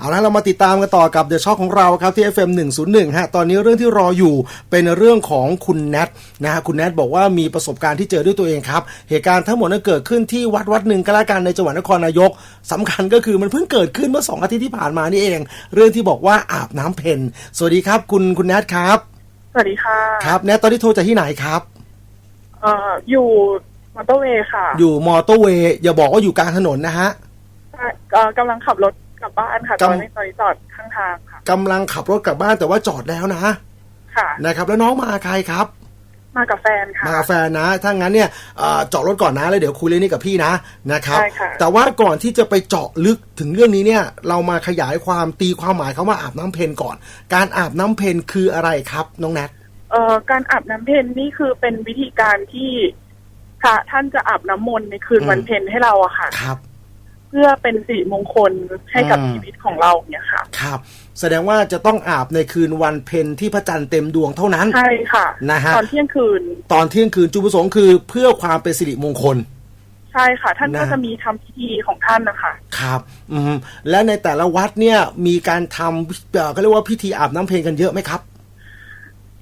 เอาละเรามาติดตามกันต่อกับเดอะช็อคของเราครับที่ FM 101ฮะตอนนี้เรื่องที่รออยู่เป็นเรื่องของคุณแนทนะฮะคุณแนทบอกว่ามีประสบการณ์ที่เจอด้วยตัวเองครับเหตุการณ์ทั้งหมดนั้นเกิดขึ้นที่วัดวัดหนึ่งก็แล้วกันในจังหวัดนครนายกสำคัญก็คือมันเพิ่งเกิดขึ้นเมื่อสองอาทิตย์ที่ผ่านมานี่เอง เรื่องที่บอกว่าอาบน้ำเพนสวัสดีครับ คุณคุณแนทครับ สวัสดีค่ะครับแนทตอนนี้โทรจากที่ไหนครับเอ่ออยู่มอเตอร์เวย์ค่ะ อยู่มอเตอร์เวย์อย่าบอกว่าอยู่กลางถนนนะฮะเอ่อกำลังขับรถ กลับบ้านค่ะกำตอนนี้ตอนนี้จอดข้างทางค่ะกำลังขับรถกลับบ้านแต่ว่าจอดแล้วนะ ค่ะ นะครับ แล้วน้องมาใครครับ มากับแฟนค่ะ มากับแฟนนะ ถ้างั้นเนี่ยเอ่อเจาะรถก่อนนะแล้วเดี๋ยวคุยเรื่องนี้กับพี่นะนะครับได้ค่ะ แต่ว่าก่อนที่จะไปเจาะลึกถึงเรื่องนี้เนี่ย เรามาขยายความตีความหมายคำว่าอาบน้ำเพนก่อน การอาบน้ำเพนคืออะไรครับ น้องแนทเอ่อการอาบน้ำเพนนี่คือเป็นวิธีการที่พระท่านจะอาบน้ำมนต์ในคืนวันเพ็ญให้เราอะค่ะ ครับ เพื่อเป็นสิริมงคลให้กับอืมชีวิตของเราเนี่ยค่ะ ครับ แสดงว่าจะต้องอาบในคืนวันเพ็ญที่พระจันทร์เต็มดวงเท่านั้น ใช่ค่ะ นะฮะ ตอนเที่ยงคืน ตอนเที่ยงคืนจุดประสงค์คือเพื่อความเป็นสิริมงคล ใช่ค่ะ ท่านก็นะ จะมีทำพิธีของท่านนะคะ ครับอืมและในแต่ละวัดเนี่ยมีการทำเอ่อเขาเรียกว่าพิธีอาบน้ำเพลงกันเยอะไหมครับ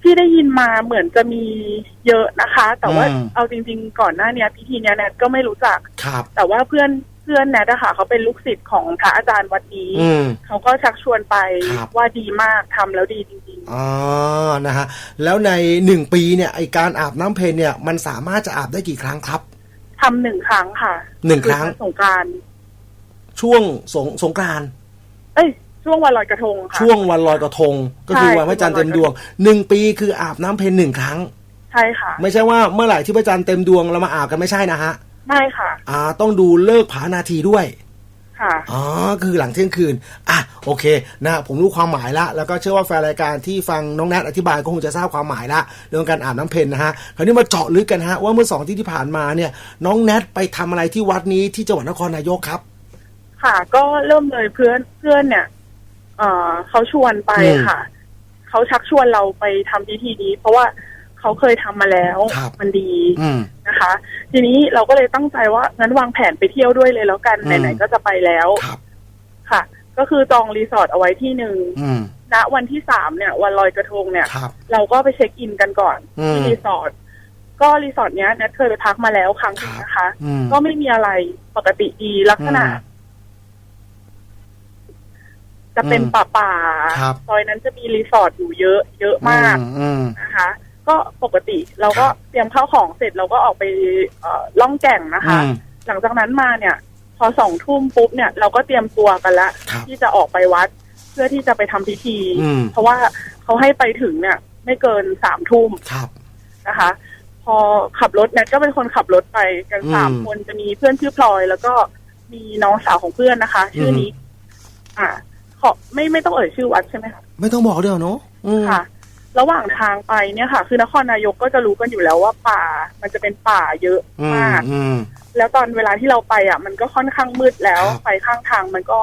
ที่ได้ยินมาเหมือนจะมีเยอะนะคะ แต่ว่าอืม เอาจริง ๆ ก่อนหน้าเนี้ยพิธีเนี้ยแนทก็ไม่รู้จัก ครับ แต่ว่าเพื่อนเพื่อนแนทอะค่ะเขาเป็นลูกศิษย์ของพระอาจารย์วัดนี้อืม เขาก็ชักชวนไปครับ ว่าดีมากทำแล้วดีจริงอ๋อนะฮะแล้วในหนึ่งปีเนี่ยไอการอาบน้ำเพลเนี่ยมันสามารถจะอาบได้กี่ครั้งครับ ๆทำหนึ่งครั้งค่ะหนึ่งครั้งอสงกรารช่วงสงสงกรานต์เอ้ย ช่วงวันลอยกระทงค่ะ ช่วงวันลอยกระทง ก็คือใช่ วันพระจันทร์เต็มดวงหนึ่งปีคืออาบน้ำเพลหนึ่งครั้ง ใช่ค่ะ ไม่ใช่ว่าเมื่อไหร่ที่พระจันทร์เต็มดวงเรามาอาบกันไม่ใช่นะฮะ ไม่ค่ะ อ่า ต้องดูเลิกผานาทีด้วย ค่ะ อ๋อ คือหลังเที่ยงคืน อะ โอเค นะ ผมรู้ความหมายละ แล้วก็เชื่อว่าแฟนรายการที่ฟังน้องแนทอธิบายก็คงจะทราบความหมายละ เรื่องการอาบน้ำเพนนะฮะ คราวนี้มาเจาะลึกกันฮะ ว่าเมื่อสองที่ที่ผ่านมาเนี่ย น้องแนทไปทำอะไรที่วัดนี้ที่จังหวัดนครนายกครับ ค่ะ ก็เริ่มเลยเพื่อนเพื่อนเนี่ย เอ่อเขาชวนไปอืมค่ะ เขาชักชวนเราไปทำพิธีนี้ เพราะว่า เขาเคยทำมาแล้วครับมันดีอืมนะคะ ทีนี้เราก็เลยตั้งใจว่างั้นวางแผนไปเที่ยวด้วยเลยแล้วกันอืมไหนๆก็จะไปแล้วครับค่ะ ก็คือจองรีสอร์ทเอาไว้ที่หนึ่งอืมณวันที่สามเนี่ย วันลอยกระทงเนี่ยครับเราก็ไปเช็คอินกันก่อนอืมที่รีสอร์ทก็รีสอร์ทเนี้ยแนทเคยไปพักมาแล้วครั้งหนึงนะคะอืมก็ไม่มีอะไรปกติดีลักษณะอืมจะเป็นอืมป่าป่าๆครับซอยนั้นจะมีรีสอร์ทอยู่เยอะ เยอะมากอือืมนะคะ ก็ปกติเราก็ครับเตรียมข้าวของเสร็จเราก็ออกไปเอ่อล่องแก่งนะคะอืมหลังจากนั้นมาเนี่ย พอสองทุ่มปุ๊บเนี่ยเราก็เตรียมตัวกันละครับที่จะออกไปวัด เพื่อที่จะไปทำพิธีอืมเพราะว่าเขาให้ไปถึงเนี่ย ไม่เกินสามทุ่มครับนะคะ พอขับรถแนทก็เป็นคนขับรถไปกันอืมสามคนจะมีเพื่อนชื่อพลอย แล้วก็มีน้องสาวของเพื่อนนะคะ ชื่อนี้ อ่าขอไม่ไม่ต้องเอ่ยชื่อวัดใช่ไหมคะไม่ต้องบอกเดี๋ยวเนาะอืมค่ะ ระหว่างทางไปเนี่ยค่ะ คือนครนายกก็จะรู้กันอยู่แล้วว่าป่า มันจะเป็นป่าเยอะอืมมากอืมแล้วตอนเวลาที่เราไปอะ มันก็ค่อนข้างมืดแล้วครับไฟข้างทางมันก็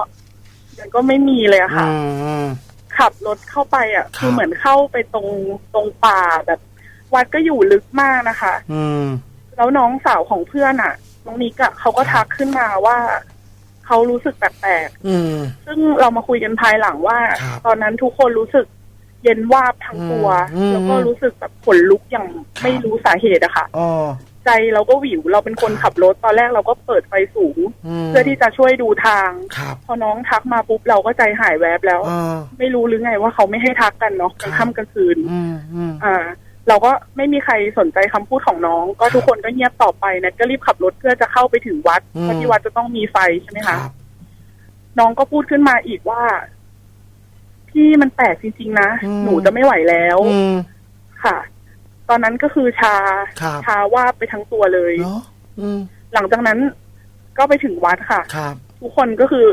มันก็ไม่มีเลยอะค่ะอืมอืมขับรถเข้าไปอะครับคือเหมือนเข้าไปตรงตรงป่าแบบ วัดก็อยู่ลึกมากนะคะ อืมแล้วน้องสาวของเพื่อนอะน้องนิกอะเขาก็ครับทักขึ้นมาว่าเขารู้สึกแปลกอืมๆซึ่งเรามาคุยกันภายหลังว่าครับตอนนั้นทุกคนรู้สึก เย็นวาบทั้งตัว อืมแล้วก็รู้สึกแบบขนลุกอย่างครับ ไม่รู้สาเหตุอะค่ะ อ๋อใจเราก็หวิวเราเป็นคนครับขับรถตอนแรกเราก็เปิดไฟสูง มเพื่อที่จะช่วยดูทาง ครับพอน้องทักมาปุ๊บเราก็ใจหายแวบแล้ว อ่า ไม่รู้หรือไงว่าเขาไม่ให้ทักกันเนาะกลางครับ ค่ำกลางคืน อืมอืม อ่า เราก็ไม่มีใครสนใจคำพูดของน้อง ก็ครับทุกคนก็เงียบต่อไปนะก็รีบขับรถเพื่อจะเข้าไปถึงวัดอืม เพราะที่วัดจะต้องมีไฟใช่ไหมคคะ รับ น้องก็พูดขึ้นมาอีกว่า พี่มันแปลกจริงๆนะ อืม หนูจะไม่ไหวแล้ว อืม ค่ะ ตอนนั้นก็คือชา ครับ ชาว่าบไปทั้งตัวเลย เนาะอืมหลังจากนั้นก็ไปถึงวัดค่ะ ครับ ทุกคนก็คือ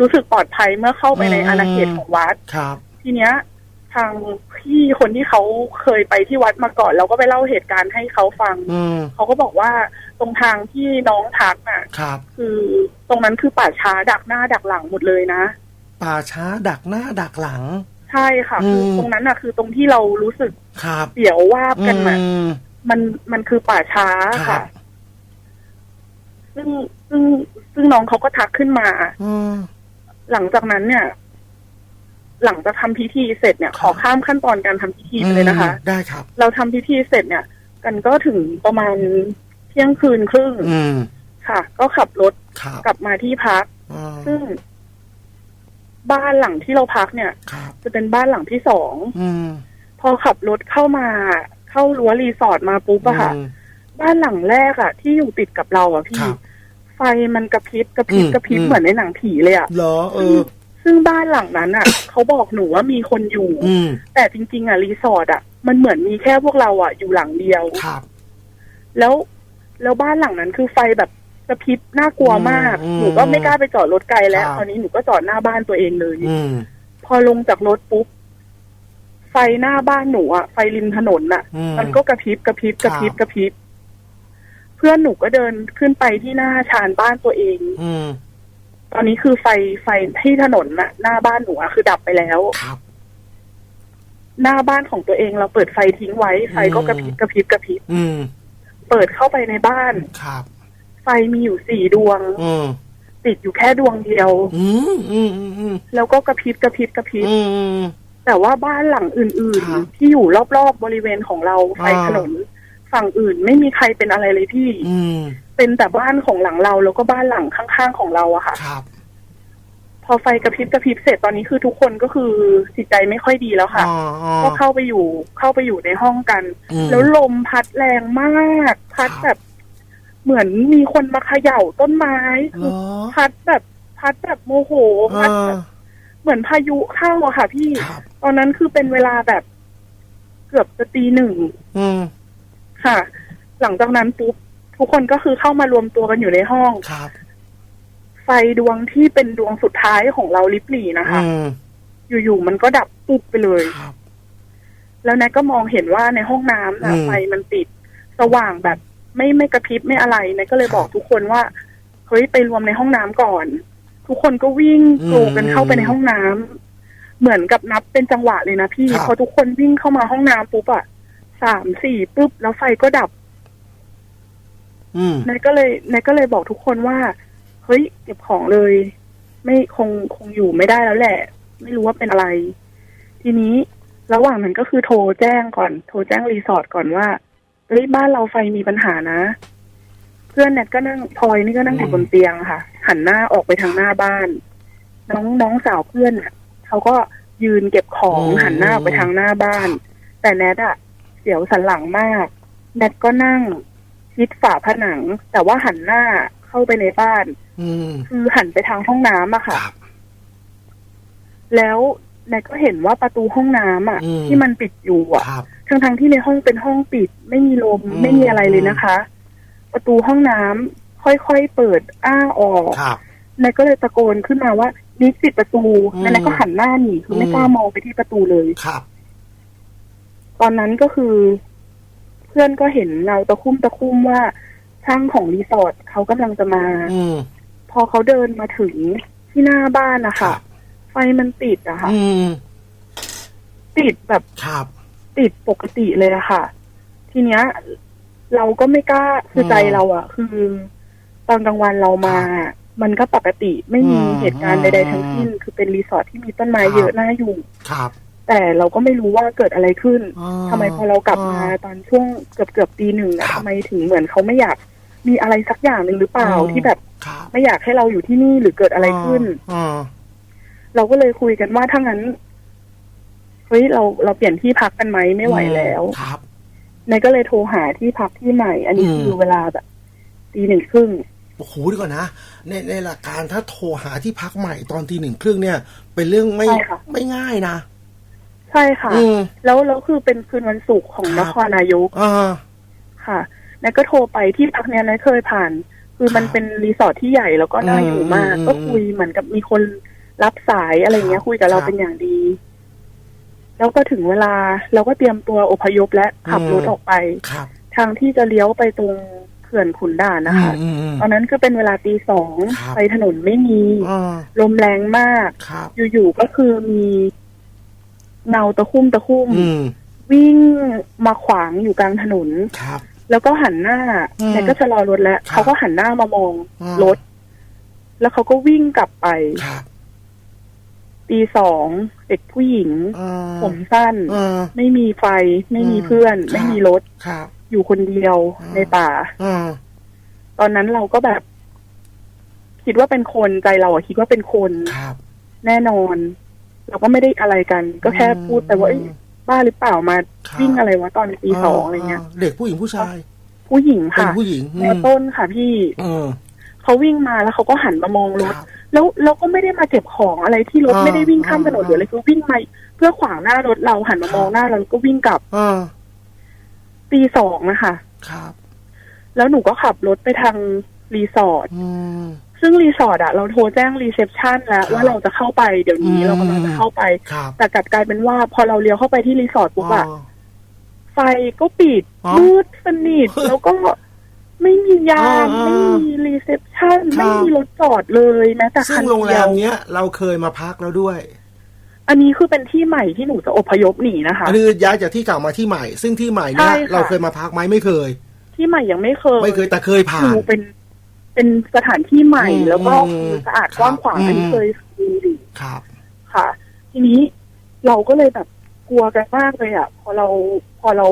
รู้สึกปลอดภัยเมื่อเข้าไปในอืม อาณาเขตของวัด ครับ ทีเนี้ย ทางพี่คนที่เขาเคยไปที่วัดมาก่อนเราก็ไปเล่าเหตุการณ์ให้เขาฟัง อืมเขาก็บอกว่าตรงทางที่น้องทักน่ะ ครับ คือตรงนั้นคือป่าช้าดักหน้าดักหลังหมดเลยนะ ป่าช้าดักหน้าดักหลัง ใช่ค่ะคืออืมตรงนั้นน่ะคือตรงที่เรารู้สึกครับเสียววาบกันอืน่ะมมันมันคือป่าช้าครัค่ะบซึ่งซึ่งซึ่งน้องเขาก็ทักขึ้นมาอืมหลังจากนั้นเนี่ย หลังจากทำพิธีเสร็จเนี่ยครับขอข้ามขั้นตอนการทำพิธีไปเลยนะคะอืมได้ครับ เราทำพิธีเสร็จเนี่ย กันก็ถึงประมาณเที่ยงคืนครึ่งอืมค่ะ ก็ขับรถครับกลับมาที่พักอ่าซึ่ง บ้านหลังที่เราพักเนี่ย ครับจะเป็นบ้านหลังที่สอง อืมพอขับรถเข้ามา เข้ารั้วรีสอร์ทมาปุ๊บอะค่ะ อืม บ้านหลังแรกอะที่อยู่ติดกับเราอะพี่ ครับไฟมันกระพริบกระพริบอืมกระพริบอืม เหมือนในหนังผีเลยอะเหรอเออ ซึ่งบ้านหลังนั้นอะ เขาบอกหนูว่ามีคนอยู่ อืมแต่จริงๆอะรีสอร์ทอะมันเหมือนมีแค่พวกเราอะอยู่หลังเดียว ครับ แล้วแล้วบ้านหลังนั้นคือไฟแบบ กระพริบน่ากลัวมาก อืมหนูก็ไม่กล้าไปจอดรถไกลแล้วครับตอนนี้หนูก็จอดหน้าบ้านตัวเองเลย อืม พอลงจากรถปุ๊บไฟหน้าบ้านหนูอะไฟริมถนนอะอืมมันก็กระพริบกระพริบกระพริบครับ กระพริบเพื่อนหนูก็เดินขึ้นไปที่หน้าชานบ้านตัวเอง อืมตอนนี้คือไฟไฟที่ถนนน่ะ หน้าบ้านหนูอะคือดับไปแล้ว ครับ หน้าบ้านของตัวเองเราเปิดไฟทิ้งไว้ ไฟก็กระพริบกระพริบกระพริบอืม เปิดเข้าไปในบ้าน ครับ ไฟมีอยู่สี่ดวง อืมติดอยู่แค่ดวงเดียว อืมอืมอืมอืมแล้วก็กระพริบกระพริบกระพริบ อืม แต่ว่าบ้านหลังอื่นครับๆ ที่อยู่รอบๆบริเวณของเราไฟอ่า ถนนฝั่งอื่นไม่มีใครเป็นอะไรเลยพี่ อืมเป็นแต่บ้านของหลังเรา แล้วก็บ้านหลังข้างๆของเราอะค่ะ ครับ พอไฟกระพริบกระพริบเสร็จตอนนี้คือทุกคนก็คือจิตใจไม่ค่อยดีแล้วค่ะ อ๋ออ๋อ ก็เข้าไปอยู่เข้าไปอยู่ในห้องกัน อืมแล้วลมพัดแรงมาก พัดครับ แบบ เหมือนมีคนมาเขย่าต้นไม้เหรอพัดแบบพัดแบบโมโหเอพัดอแบบเหมือนพายุเข้าอะค่ะ พี่ ครับตอนนั้นคือเป็นเวลาแบบ เกือบจะตีหนึ่งอืมค่ะ หลังจากนั้นปุ๊บทุกคนก็คือเข้ามารวมตัวกันอยู่ในห้อง ครับไฟดวงที่เป็นดวงสุดท้ายของเราลิบหลีนะคะ อืมอยู่ๆมันก็ดับปุ๊บไปเลย ครับ แล้วนายก็มองเห็นว่าในห้องน้ำนะอืม ไฟมันติดสว่างแบบ ไม่ไม่กระพริบไม่อะไรนายก็เลยครับบอกทุกคนว่าเฮ้ยไปรวมในห้องน้ำก่อน ทุกคนก็วิ่งอืมกรูกันเข้าไปในห้องน้ำเหมือนกับนับเป็นจังหวะเลยนะพี่ครับพอทุกคนวิ่งเข้ามาห้องน้ำปุ๊บอะสามสี่ปุ๊บแล้วไฟก็ดับอืมนายก็เลยนายก็เลยบอกทุกคนว่าเฮ้ยเก็บของเลย ไม่คงคงอยู่ไม่ได้แล้วแหละ ไม่รู้ว่าเป็นอะไร ทีนี้ระหว่างนั้นก็คือโทรแจ้งก่อน โทรแจ้งรีสอร์ทก่อนว่า เฮ้ยบ้านเราไฟมีปัญหานะ เพื่อนแนทก็นั่งพลอยนี่ก็นั่งอยู่อืมบนเตียงค่ะ หันหน้าออกไปทางหน้าบ้าน น้องน้องสาวเพื่อนน่ะเขาก็ยืนเก็บของหันหน้าออกไปทางหน้าบ้าน แต่แนทอะเสียวสันหลังมากแนทก็นั่งชิดฝาผนัง แต่ว่าหันหน้าเข้าไปในบ้านอืมคือหันไปทางห้องน้ำอะคค่ะรับแล้ว แนทก็เห็นว่าประตูห้องน้ำอะอืม ที่มันปิดอยู่อะครับ ทั้งทั้งๆที่ในห้องเป็นห้องปิด ไม่มีลมอืม ไม่มีอะไรเลยนะคะ ประตูห้องน้ำค่อยๆเปิดอ้าออกครับ แนทก็เลยตะโกนขึ้นมาว่านิดปิดประตูอืมแล้วแนทก็หันหน้าหนีคือไม่อืมกล้ามองไปที่ประตูเลย ครับ ตอนนั้นก็คือ เพื่อนก็เห็นเงาตะคุ่มตะคุ่มว่าช่างของรีสอร์ทเขากำลังจะมา อืมพอเขาเดินมาถึงที่หน้าบ้านนะครัคะบไฟมันติดอะค่ะ อืม ติดแบบครับ ติดปกติเลยอะค่ะ ทีเนี้ย เราก็ไม่กล้าคือมใจเราอะคือตอนกลางวันเรามา มันก็ปกติไม่มีอืมเหตุการณ์ใดๆทั้งสิ้น คือเป็นรีสอร์ทที่มีต้นไม้ครับเยอะน่าอยู่ ครับ แต่เราก็ไม่รู้ว่าเกิดอะไรขึ้นอ๋อทำไมพอเรากลับมาตอนช่วงเกือบเกือบๆตีหนึ่งครัอะบทำไมถึงเหมือนเขาไม่อยากมีอะไรสักอย่างหนึ่งหรือเปล่าอืมที่แบบครับไม่อยากให้เราอยู่ที่นี่หรือเกิดอะไรขึ้นอ๋อ เราก็เลยคุยกันว่าถ้างั้นเฮ้ยเราเราเปลี่ยนที่พักกันไหมไม่ไหวแล้วครับนายก็เลยโทรหาที่พักที่ใหม่ อันนี้อืมคือเวลาแบบตีหนึ่งครึ่งโอ้โหดีกว่อนนะในในหลักการถ้าโทรหาที่พักใหม่ตอนตีหนึ่งครึ่งเนี่ย เป็นเรื่องไม่ใช่ค่ะไม่ง่ายนะ ใช่ค่ะอืมแล้วแล้วคือเป็นคืนวันศุกร์ของครันบครนายกอ่าค่ะนายก็โทรไปที่พักเนี้ยนายเคยผ่าน คือมันครับเป็นรีสอร์ทที่ใหญ่แล้วก็น่าอืมอยู่มากอืมก็คุยเหมือนกับมีคน รับสายอะไรเงี้ครัยบคุยกับเราครับเป็นอย่างดี แล้วก็ถึงเวลาเราก็เตรียมตัวอพยพและขับอืมรถออกไปครับทางที่จะเลี้ยวไปตรงเขื่อนขุนด่านนะคะอืมอืมตอนนั้นคือเป็นเวลาตีสองครับไฟถนนไม่มีอ่าลมแรงมากครับอยู่ๆก็คือมีเงาตะคุ่มตะคุ่มอืมวิ่งมาขวางอยู่กลางถนนครับ แล้วก็หันหน้าอืมแต่ก็ชะลอรถแล้วครับเขาก็หันหน้ามามองอืมรถ แล้วเขาก็วิ่งกลับไปครับ ตีสองเด็กผู้หญิง อ่าผมสั้น อ่า ไม่มีไฟ ไม่มีอืมเพื่อน ครับ ไม่มีรถ ครับ อยู่คนเดียวอ่า ในป่า อ่า ตอนนั้นเราก็แบบ คิดว่าเป็นคนใจเราอะคิดว่าเป็นคนครับ แน่นอน เราก็ไม่ได้อะไรกัน ก็แค่พูดไปว่าเอ้ยบ้าหรือเปล่ามาครับ วิ่งอะไรวะตอนตีสองอะไรเงี้ยเด็กผู้หญิงผู้ชาย ผู้หญิงเป็นค่ะผู้หญิงอืแม่มต้นค่ะพี่ เออ เขาวิ่งมาแล้วเขาก็หันมามองรถครับแล้วเราก็ไม่ได้มาเก็บของอะไรที่รถอ่าไม่ได้วิ่งข้ามถนนอ่าหรืออะไรคือวิ่งมาเพื่อขวางหน้ารถเราหันมามองหน้าเราแล้วก็วิ่งกลับอ่าตีสองนะคะครับ แล้วหนูก็ขับรถไปทางรีสอร์ทอืมซึ่งรีสอร์ทอะเราโทรแจ้งรีเซพชันแล้วครับว่าเราจะเข้าไปเดี๋ยวนี้อืมเรากำลังจะเข้าไปครับแต่กลับกลายเป็นว่าพอเราเลี้ยวเข้าไปที่รีสอร์ทปุ๊บอะอ๋อไฟก็ปิดอ๋อมืดสนิทแล้วก็ ไม่มียามอ่าไม่มีรีเซพชันครับไม่มีรถจอดเลยแม้แต่ซึ่คังนโรงแรเดียมวเนี้ย เราเคยมาพักแล้วด้วย อันนี้คือเป็นที่ใหม่ที่หนูจะอพยพหนีนะคะอันนี้คือย้ายจากที่เก่ามาที่ใหม่ ซึ่งที่ใหม่เนี้ยใช่ค่ะเราเคยมาพักไหมไม่เคย ที่ใหม่ยังไม่เคย ไม่เคยแต่เคยผ่าคืนอเป็น เป็นสถานที่ใหม่อืมแล้วก็อืมคือสะอาดครับกว้างขวางอืมอันนี้เคยดูอยู่ครับ ค่ะ ทีนี้เราก็เลยแบบกลัวกันมากเลยอะ พอเราพอเรา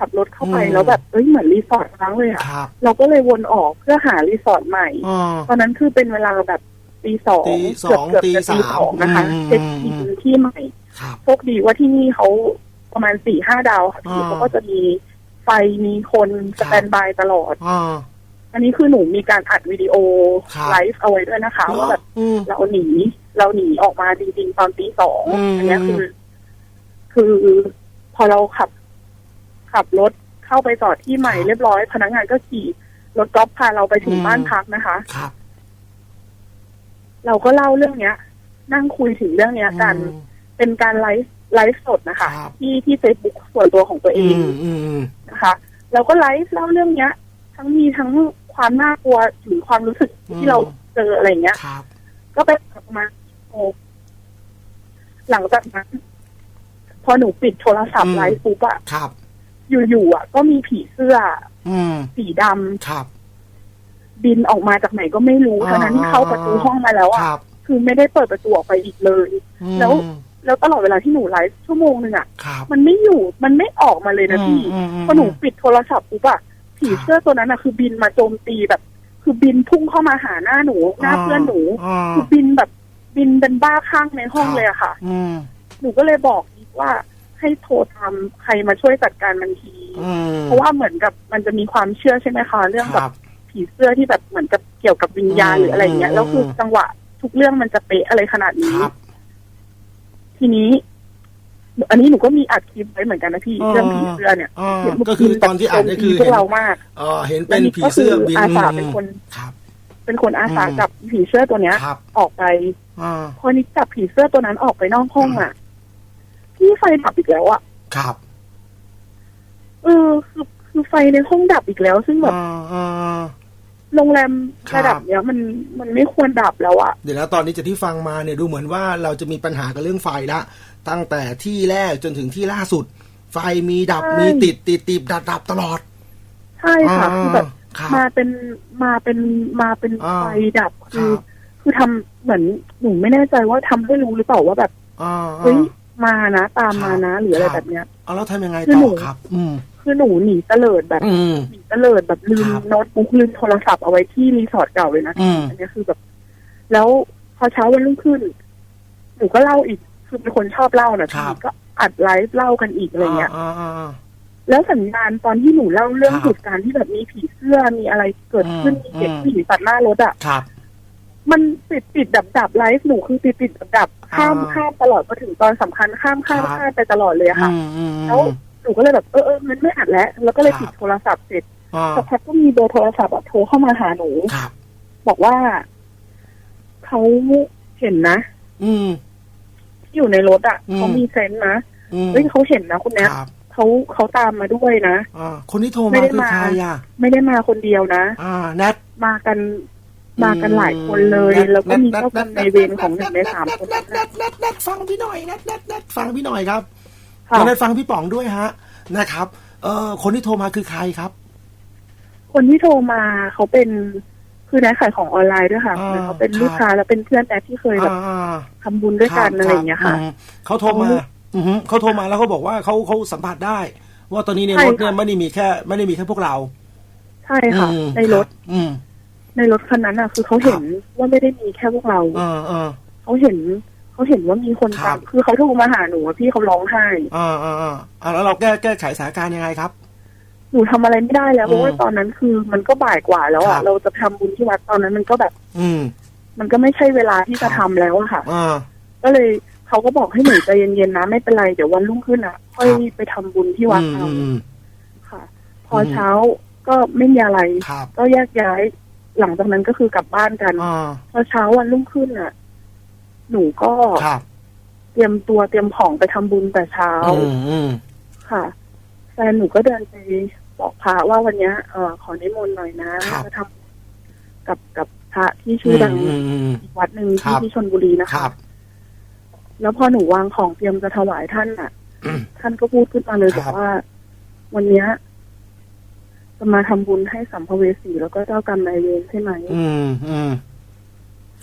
ขับรถเข้าไปอืม แล้วแบบเอ้ยเหมือนรีสอร์ทร้างเลยอะครับ เราก็เลยวนออกเพื่อหารีสอร์ทใหม่อ๋อตอนนั้นคือเป็นเวลาแบบตีสองตีสองเกือบตีเกือบจะตีสามสองนะคะอืม เช็คอินอืมที่ใหม่ ครับ โชคดีว่าที่นี่เขาประมาณสี่ห้าดาวค่ะพี่อ่าเขาก็จะมีไฟมีคนครัสบแตนบายตลอดอ๋ออันนี้คือหนูมีการอัดวิดีโอครับ ไลฟ์เอาไว้ด้วยนะคะว่าแบบอืม เราหนี เราหนีออกมาจริงๆตอนตีสองอืม อันเนี้ยคือ คือพอเราขับ ขับรถเข้าไปจอดที่ใหม่ครับเรียบร้อย พนักงานก็ขี่รถกอล์ฟพาเราไปถึงอืมบ้านพักนะคะ ครับ เราก็เล่าเรื่องเนี้ย นั่งคุยถึงเรื่องเนี้ยกันอืมเป็นการไลฟ์ไลฟ์สดนะคะ ครับ ที่ที่เฟซบุ๊กส่วนตัวของตัวเออืงมอืมอืมนะคะเราก็ไลฟ์เล่าเรื่องเนี้ย ทั้งมีทั้งความน่ากลัวถึงความรู้สึกที่เราเจออะไรเงี้ย ครับ ก็ไปประมาณโอ้หลังจากนั้น พอหนูปิดโทรศัพท์ไลฟ์ปุ๊บอะครับ อยู่ๆอะก็มีผีเสื้ออืมสีดำครับ บินออกมาจากไหนก็ไม่รู้อ่าทั้งนั้นที่เข้าประตูห้องมาแล้วคอะรับคือไม่ได้เปิดประตูออกไปอีกเลย อืมแล้ว แล้วตลอดเวลาที่หนูไลฟ์ชั่วโมงหนึ่งอะครับมันไม่อยู่มันไม่ออกมาเลยนะพี่อืมอืมพอหนูปิดโทรศัพท์ปุ๊บอะผีเสื้อตัวนั้นอะคือบินมาโจมตีแบบ คือบินพุ่งเข้ามาหาหน้าหนู หน้าเพื่อนหนู อ่า คือบินแบบบินเป็นบ้าข้างในห้องเลยอะค่ะ อืม หนูก็เลยบอกอีกว่า ให้โทรตามใครมาช่วยจัดการมันที อืมเพราะว่าเหมือนกับมันจะมีความเชื่อใช่ไหมคะ เรื่องคแบรับบ ผีเสื้อที่แบบเหมือนกับเกี่ยวกับวิญญาณอืมหรืออะไรอย่างเงี้ยแล้วคือจังหวะทุกเรื่องมันจะเป๊ะอะไรขนาดคนี้ รับ ทีนี้ อันนี้หนูก็มีอัดคลิปไว้เหมือนกันนะพี่อ๋อเรื่องผีเสื้อเนี่ยอ่าเห็นก็คือตอนที่อ่านก็คือพวเห็กนเรามาก เออเห็นเป็นผีเสื้อบินอาสาเป็นคน ครับ เป็นคนอาสาอืม จับผีเสื้อตัวเนี้ย ครับออกไป อ่า พอนี้จับผีเสื้อตัวนั้นออกไปนอกห้องอะ พี่ไฟดับอีกแล้วอะครับ เออคือคือไฟในห้องดับอีกแล้ว ซึ่งแบบอ่าอ่า โรงแรมครับ ระดับเนี้ยมันมันไม่ควรดับแล้วอะเดี๋ยวนะตอนนี้จากที่ฟังมาเนี่ยดูเหมือนว่าเราจะมีปัญหากับเรื่องไฟละ ตั้งแต่ที่แรกจนถึงที่ล่าสุด ไฟมีดับมีติดติดติดดับดับตลอด ใช่ค่ะอ่าคือแบบครับมาเป็นมาเป็นมาเป็นอ่าไฟดับคคือรับ คือทำเหมือนหนูไม่แน่ใจว่าทำให้รู้หรือเปล่าว่าแบบ อ่าเฮ้ยอ่า มานะตามมานะหรืออะไรครับแบบเนี้ยเอาแล้วทำยังไงคือต่หนูอครับ อืมคือหนูหนีเตลิดแบบอืมหนีเตลิดแบบลืมครับโน้ตบุ๊กลืมโทรศัพท์เอาไว้ที่รีสอร์ทเก่าเลยนะอืมอันนี้คือแบบ แล้วพอเช้าวันรุ่งขึ้นหนูก็เล่าอีกคือเป็นคนชอบเล่านะครัพี่บก็อัดไลฟ์เล่ากันอีกอะไรเงี้ยอ่าอ่าอ่าแล้วสัญญาณตอนที่หนูเล่าเรื่องครับเหตุการณ์ที่แบบมีผีเสื้อมีอะไรเกิดขึ้นอืมมีเด็กอืมผู้หญิงตัดหน้ารถอะครับมันติดติดดับดับไลฟ์หนูคือติดติดดับดับ ข้ามอ่าข้ามตลอดมาถึงตอนสำคัญข้ามข้ามครับข้ามไปตลอดเลยอะค่ะอืมอืมอืมแล้วหนูก็เลยแบบเออเออมันไม่อัดแล้ว แล้วก็เลยครับปิดโทรศัพท์เสร็จอ่าสักพักก็มีเบอร์โทรศัพท์อะโทรเข้ามาหาหนูครับบอกว่าเขาเห็นนะ อืมที่อยู่ในรถอะอืมเขามีเซนส์นะอืมเฮ้ยเขาเห็นนะคุณแนทครับเขาเขาตามมาด้วยนะอ่าคนที่โทรไม่มาได้คือมาใครอะ ไม่ได้มาคนเดียวนะ อ่าแนทมากัน มากันหลายคนเลย แล้วก็มีเจ้ากรรมนายเวรของหนึ่งในสามคนแนนั้ทนแนนะทแนทแนทฟังพี่หน่อยแนทแนทแนทฟังพี่หน่อยครับค่ะแนทฟังพี่ป๋องด้วยฮะนะครับ เอ่อคนที่โทรมาคือใครครับ คนที่โทรมาเขาเป็นคือแนทขายของออนไลน์ด้วยค่ะอ่าเหมือนเขาเป็นครับลูกค้าแล้วเป็นเพื่อนแนทที่เคยแบบอ่าทำบุญด้วยกันคบอะไรอย่างเงี้ยค่ะอืมเขาโทรมาเขาอือหือเขาโทรมาแล้วเขาบอกว่าเขาเขาสัมผัสได้ ว่าตอนนี้ในใช่รถเนี่ยค่ะไม่ได้มีแค่ ไม่ได้มีแค่พวกเรา ใช่ค่ะอืมในรถคบอืม ในรถคันนั้นอะ คือเขาเห็นว่าไม่ได้มีแค่พวกเราเออเออเขาเห็นเขาเห็นว่ามีคนครัตาบมคือเขาโทรมาหาหนูอะพี่เขาร้องไห้อ่าอ่าอ่าอ่าแล้วเราแก้แก้ไขสถานการณ์ยังไงครับหนูทำอะไรไม่ได้แล้วเพราะว่าอืมตอนนั้นคือมันก็บ่ายกว่าแล้วครัอะบเราจะทำบุญที่วัดตอนนั้นมันก็แบบ อืมมันก็ไม่ใช่เวลาที่ครัจะบทำแล้วอะค่ะอ่าก็เลยเขาก็บอกให้หนูใจเย็นๆนะ ไม่เป็นไรเดี๋ยววันรุ่งขึ้นอะ ค่อยครับไปทำบุญที่วัดอืมเอาอืมค่ะ พออมเช้าก็ไม่มีอะไรครับก็แยกย้าย หลังจากนั้นก็คือกลับบ้านกันอ่าพอเช้าวันรุ่งขึ้นอะ หนูก็ครับเตรียมตัวเตรียมของไปทำบุญแต่เช้า อืมอืมค่ะแฟนหนูก็เดินไปบอกพระว่าวันเนี้ยเออขอนิมนต์หน่อยนะครับจะทำกับกับพระที่ชื่อดังอืมอืม อีกวัดหนึ่งครัที่บ ที่ชนบุรีนะครัคะบแล้วพอหนูวางของเตรียมจะถวายท่านอะ อืมท่านก็พูดขึ้นมาเลยครับ บอกว่า วันเนี้ย จะมาทำบุญให้สัมภเวสีแล้วก็เจ้ากรรมนายเวรใช่ไหมอืมอืม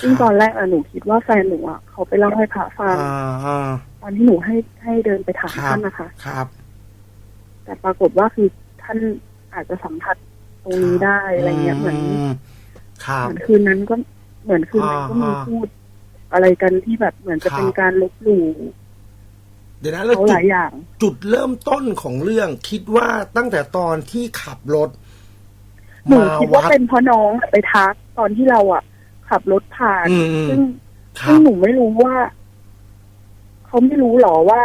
ซึ่งตอนแรกอะหนูคิดว่าแฟนหนูอะเขาไปเล่าให้พระฟังอ่าอ่าตอนที่หนูให้ให้เดินไปถามครับท่านนะคะ ครับ แต่ปรากฏว่าคือท่านอาจจะสัมผัสตรงนี้ได้อะไรเงี้ยเหมือนมครับเหมือนคืนนั้นก็เหมือนคืนนั้นก็มีอ่าพูดอะไรกันที่แบบเหมือนจะเป็นครับการลบหลู่ เดี๋ยวนะแล้วเขาหจุดลายอย่าง จุดเริ่มต้นของเรื่องคิดว่าตั้งแต่ตอนที่ขับรถหนูมาคิดว่าวัดเป็นเพราะน้องไปทักตอนที่เราอะ ขับรถผ่านอืมอืมซึ่งครัซึ่งบหนูไม่รู้ว่า เขาไม่รู้หรอว่า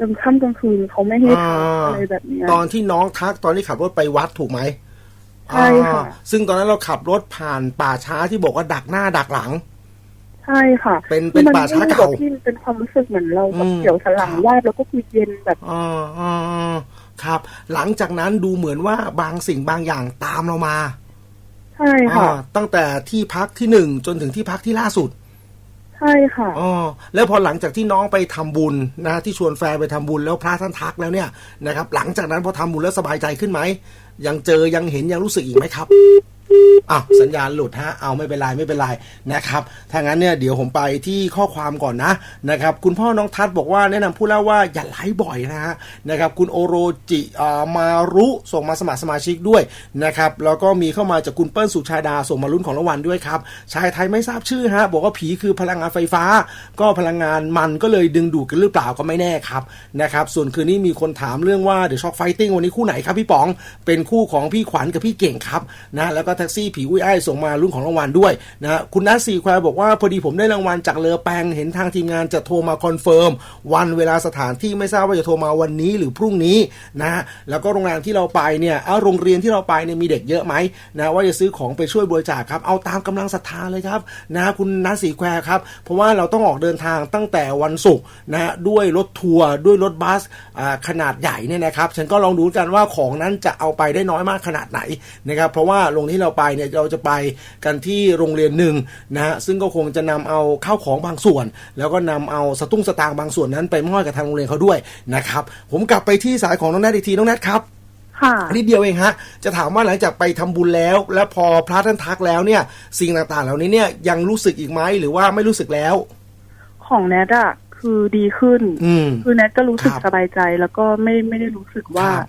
กลางค่ำกลางคืนเขาไม่ให้ทักอะไรแบบเนี้ยตอนที่น้องทักตอนที่ขับรถไปวัดถูกไหมใช่ค่ะอ่าซึ่งตอนนั้นเราขับรถผ่านป่าช้าที่บอกว่าดักหน้าดักหลัง ใช่ค่ะเป็นคืเป็นมัป่าช้าไม่รู้เก่าแบบที่เป็นความรู้สึกเหมือนเราแบบอืมเขียวสนหลังครับวาดแล้วก็คือเย็นแบบอ่าอ่าอ่าครับ หลังจากนั้นดูเหมือนว่าบางสิ่งบางอย่างตามเรามาใช่ค่ะอ่าตั้งแต่ที่พักที่หนึ่งจนถึงที่พักที่ล่าสุดใช่ค่ะอ๋อแล้วพอหลังจากที่น้องไปทำบุญนะที่ชวนแฟนไปทำบุญแล้วพระท่านทักแล้วเนี่ยนะครับ หลังจากนั้นพอทำบุญแล้วสบายใจขึ้นไหมยังเจอยังเห็นยังรู้สึกอีกไหมครับ อ้าวสัญญาณหลุดฮะเอาไม่เป็นไรไม่เป็นไรนะครับถ้างั้นเนี่ยเดี๋ยวผมไปที่ข้อความก่อนนะนะครับคุณพ่อน้องทัศน์บอกว่าแนะนำผู้เล่าว่าอย่าไลฟ์บ่อยนะฮะนะครับคุณโอโรจิมารุส่งมาสมัครสมาชิกด้วยนะครับแล้วก็มีเข้ามาจากคุณเปิ้ลสุชาดาส่งมาลุ้นของรางวัลด้วยครับชายไทยไม่ทราบชื่อฮะบอกว่าผีคือพลังงานไฟฟ้า ก็พลังงานมันก็เลยดึงดูดกันหรือเปล่าก็ไม่แน่ครับนะครับส่วนคืนนี้มีคนถามเรื่องว่าเดี๋ยวช็อกไฟติ้งวันนี้คู่ไหนครับพี่ป๋องเป็นคู่ของพี่ขวัญกับพี่เก่งครับนะแล้วก็ท็กซี่ผีอุ้ยไอ้ายส่งมาลุ้นของรางวัลด้วยนะคุณนัทสีแควร์บอกว่าพอดีผมได้รางวัลจากเลอแปงเห็นทางทีมงานจะโทรมาคอนเฟิร์มวันเวลาสถานที่ไม่ทราบว่าจะโทรมาวันนี้หรือพรุ่งนี้นะแล้วก็โรงแรมที่เราไปเนี่ยเอาโรงเรียนที่เราไปเนี่ยมีเด็กเยอะไหมนะว่าจะซื้อของไปช่วยบริจาคครับเอาตามกำลังศรัทธาเลยครับนะคุณนัทสีแควครับเพราะว่าเราต้องออกเดินทางตั้งแต่วันศุกร์นะด้วยรถทัวร์ด้วยรถบัสขนาดใหญ่เนี่ยนะครับฉันก็ลองดูกันว่าของนั้นจะเอาไปได้น้อยมากขนาดไหนนะครับเพราะว่าโรงที่เราไปเนี่ยเราจะไปกันที่โรงเรียนหนึ่งนะฮะซึ่งก็คงจะนำเอาข้าวของบางส่วน แล้วก็นำเอาสตุ้งสตางค์บางส่วนนั้นไปมอบกับทางโรงเรียนเขาด้วยนะครับผมกลับไปที่สายของน้องแนทอีกทีน้องแนทครับค่ะนิดเดียวเองฮะ จะถามว่าหลังจากไปทำบุญแล้ว แล้วพอพระท่านทักแล้วเนี่ย สิ่งต่างๆ เหล่านี้เนี่ยยังรู้สึกอีกไหมหรือว่าไม่รู้สึกแล้ว ของแนทอะคือดีขึ้นอืมคือแนทก็รู้สึกครับสบายใจ แล้วก็ไม่ไม่ได้รู้สึกว่าครับ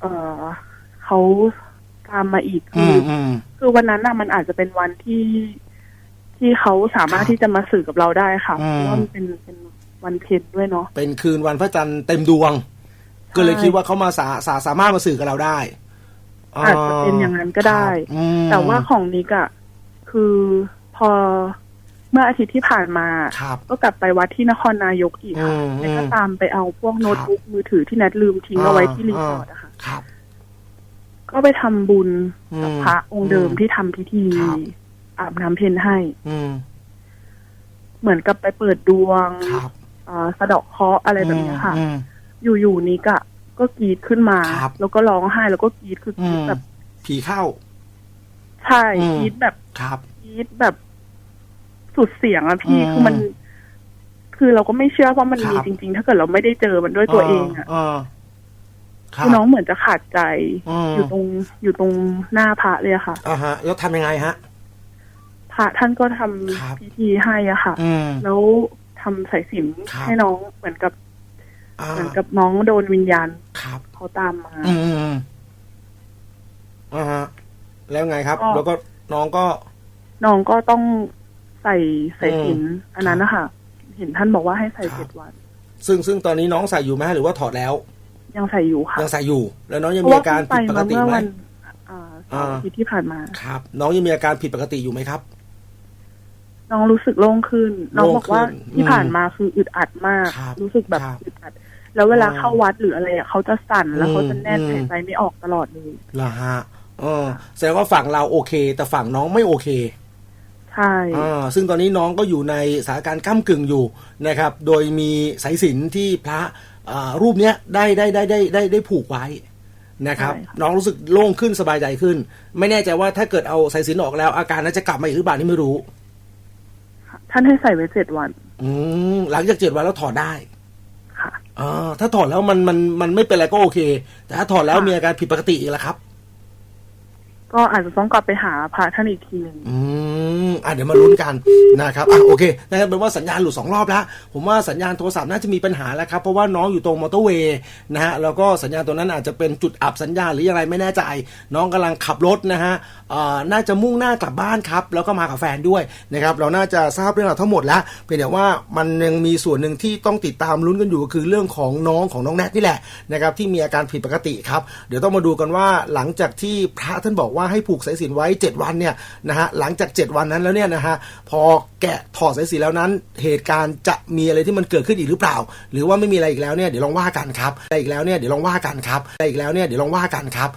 เออเขา ตามมาอีกอืคือมออืมคือวันนั้นน่ะมันอาจจะเป็นวันที่ที่เขาสามารถครับที่จะมาสื่อกับเราได้ค่ะอืเพม ราะว่ามันเป็นเป็นวันเพ็ญด้วยเนาะ เป็นคืนวันพระจันทร์เต็มดวง ก็เลยคิดว่าเขามาสาสาสามารถมาสื่อกับเราได้อาจจะเป็นอย่างนั้นก็ได้ ครับอืมแต่ว่าของนิกอะคือพอเมื่ออาทิตย์ที่ผ่านมา ครับ ก็กลับไปวัดที่นครนายกอีกค่ะอืมแล้วก็อืมตามไปเอาพวกโน้ตบุ๊กมือถือที่แนทลืมทิ้งเอาไว้ที่รีสอร์ทอะค่ะ ครับ ก็ไปทำบุญกับอืมพระองค์เดิมอืมที่ทำพิธีครับอาบน้ำเพ็ญให้ อืมเหมือนกับไปเปิดดวงครับเอ่อสะเดาะเคราะห์อะไรแบบเนี้ยค่ะอืมอยู่ๆนิกอะก็กรีดขึ้นมาครับแล้วก็ร้องไห้แล้วก็กรีดคือกรีดอืมแบบผีเข้า ใช่อืมกรีดแบบครับกรีดแบบสุดเสียงอะพี่อืมคือมัน คือเราก็ไม่เชื่อว่ามันครับมีจริง ๆ ถ้าเกิดเราไม่ได้เจอมันด้วยตัวเองอะเออ ครัคืบอน้องเหมือนจะขาดใจอืมอยู่ตรงอยู่ตรงหน้าพระเลยอะค่ะ อ่าฮะ แล้วทำยังไงฮะระท่านก็ทครับำพิธีให้อะค่ะ อืม แล้วทำสายสิญจนครับให้น้องเหมือนกับอ่าเหมือนกับน้องโดนวิญญาณครับ เขาตามมา อืมอืมอืมอ่าฮะ แล้วไงครับ ก็ แล้วก็น้องก็ น้องก็ต้องใส่สายสิญจนอืมอันนั้นนะคะเห็นท่านบอกว่าให้ใส่ครับ เจ็ดวัน ซึ่งซึ่งตอนนี้น้องใส่อยู่ไหมหรือว่าถอดแล้ว ยังใส่อยู่ค่ะยังใส่อยู่ แล้วน้องยังเพมีราะว่าอาการเพิ่งผิดไปปกมาติเมื่อไหมวันอ่าเสาร์อ่าอาทิตย์ที่ผ่านมา ครับ น้องยังมีอาการผิดปกติอยู่ไหมครับ น้องรู้สึกโล่งขึ้น น้องบอกว่าโล่งขึ้นที่ผ่านมาคืออึดอัดมากครับรู้สึกแบบครับอึดอัด แล้วเวลาอ๋อเข้าวัดหรืออะไรอะเขาจะสั่นแล้วเขาจะแน่นอืมหายใจไม่ออกตลอดเลยเหรอฮะเออแสดงว่าฝั่งเราโอเค แต่ฝั่งน้องไม่โอเคใช่อ่าซึ่งตอนนี้น้องก็อยู่ในสถานการณ์ก้ากึ่งอยู่นะครับ โดยมีสายสิญจนที่พระอ่า รูปเนี้ยได้ได้ได้ได้ได้ได้ผูกไว้นะครับ น้องรู้สึกโล่งขึ้นสบายใจขึ้น ไม่แน่ใจว่าถ้าเกิดเอาสายสิญจนออกแล้ว อาการนั้นจะกลับมาอีกหรือเปล่านี่ไม่รู้ ท่านให้ใส่ไว้เจ็ดวัน อืมหลังจากเจ็ดวันแล้วถอดได้ค่ะอ่าถ้าถอดแล้วมันมันมันไม่เป็นอะไรก็โอเค แต่ถ้าถอดแล้วค่ะมีอาการผิดปกติอีกแล้วครับ ก็อาจจะต้องกลับไปหาพระท่านอีกทีหนึ่งอืมอะเดี๋ยวมาลุ้นกันนะครับอะโอเคนะครับเป็นว่าสัญญาณหลุดสองรอบแล้ว ผมว่าสัญญาณโทรศัพท์น่าจะมีปัญหาแล้วครับ เพราะว่าน้องอยู่ตรงมอเตอร์เวย์นะฮะ แล้วก็สัญญาณตัวนั้นอาจจะเป็นจุดอับสัญญาณหรือยังไงไม่แน่ใจ น้องกำลังขับรถนะฮะเอ่อน่าจะมุ่งหน้ากลับบ้านครับ แล้วก็มากับแฟนด้วยนะครับ เราน่าจะทราบเรื่องราวทั้งหมดแล้ว เพียงแต่ว่ามันยังมีส่วนหนึ่งที่ต้องติดตามลุ้นกันอยู่ก็คือเรื่องของน้องของน้องแนทนี่แหละนะครับที่มีอาการผิดปกติครับ เดี๋ยวต้องมาดูกันว่าหลังจากที่พระท่านบอกว่าให้ผูกสายสินไว้ 7 วันเนี่ยนะฮะหลังจาก 7 วันนั้นแล้วเนี่ยนะฮะพอแกะถอดสายสินแล้วนั้น เหตุการณ์จะมีอะไรที่มันเกิดขึ้นอีกหรือเปล่า หรือว่าไม่มีอะไรอีกแล้วเนี่ยเดี๋ยวลองว่ากันครับอะไรอีกแล้วเนี่ยเดี๋ยวลองว่ากันครับอะไรอีกแล้วเนี่ยเดี๋ยวลองว่ากันครับ